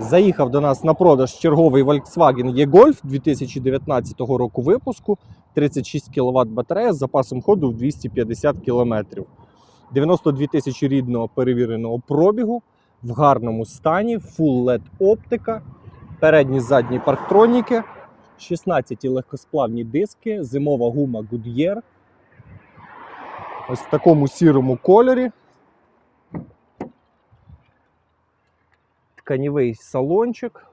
Заїхав до нас на продаж черговий Volkswagen E-Golf 2019 року випуску. 36 кВт батарея з запасом ходу в 250 км. 92 тисячі рідного перевіреного пробігу в гарному стані, Full LED оптика, передні задні парктроніки, 16 легкосплавні диски, зимова гума Goodyear. Ось в такому сірому кольорі. Тканівий салончик.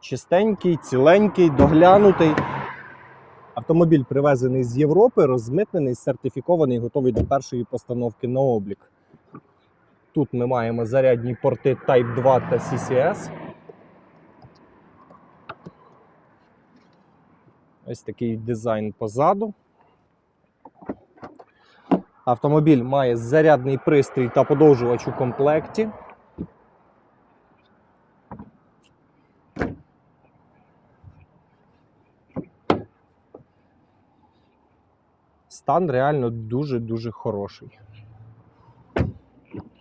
Чистенький, ціленький, доглянутий. Автомобіль привезений з Європи, розмитнений, сертифікований, готовий до першої постановки на облік. Тут ми маємо зарядні порти Type 2 та CCS. Ось такий дизайн позаду. Автомобіль має зарядний пристрій та подовжувач у комплекті. Стан реально дуже-дуже хороший.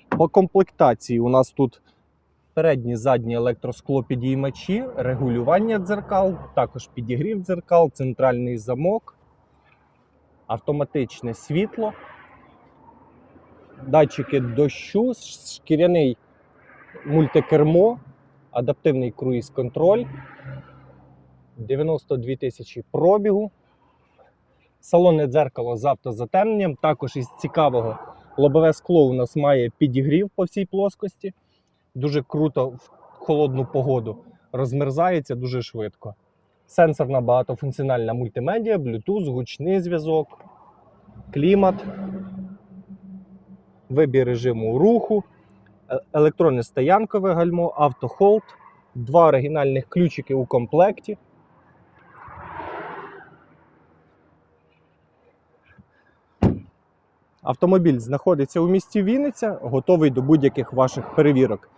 По комплектації у нас тут передні задні електросклопідіймачі, регулювання дзеркал, також підігрів дзеркал, центральний замок, автоматичне світло, датчики дощу, шкіряний мультикермо, адаптивний круїз-контроль, 92 тисячі пробігу. Салонне дзеркало з автозатемненням. Також із цікавого лобове скло у нас має підігрів по всій плоскості. Дуже круто в холодну погоду. Розмерзається дуже швидко. Сенсорна багатофункціональна мультимедіа, Bluetooth, гучний зв'язок, клімат, вибір режиму руху, е- електронне стоянкове гальмо, автохолд, два оригінальних ключики у комплекті. Автомобіль знаходиться у місті Вінниця, готовий до будь-яких ваших перевірок.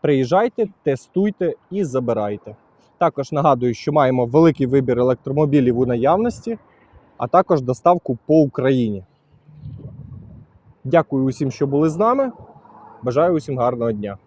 Приїжджайте, тестуйте і забирайте. Також нагадую, що маємо великий вибір електромобілів у наявності, а також доставку по Україні. Дякую усім, що були з нами. Бажаю усім гарного дня.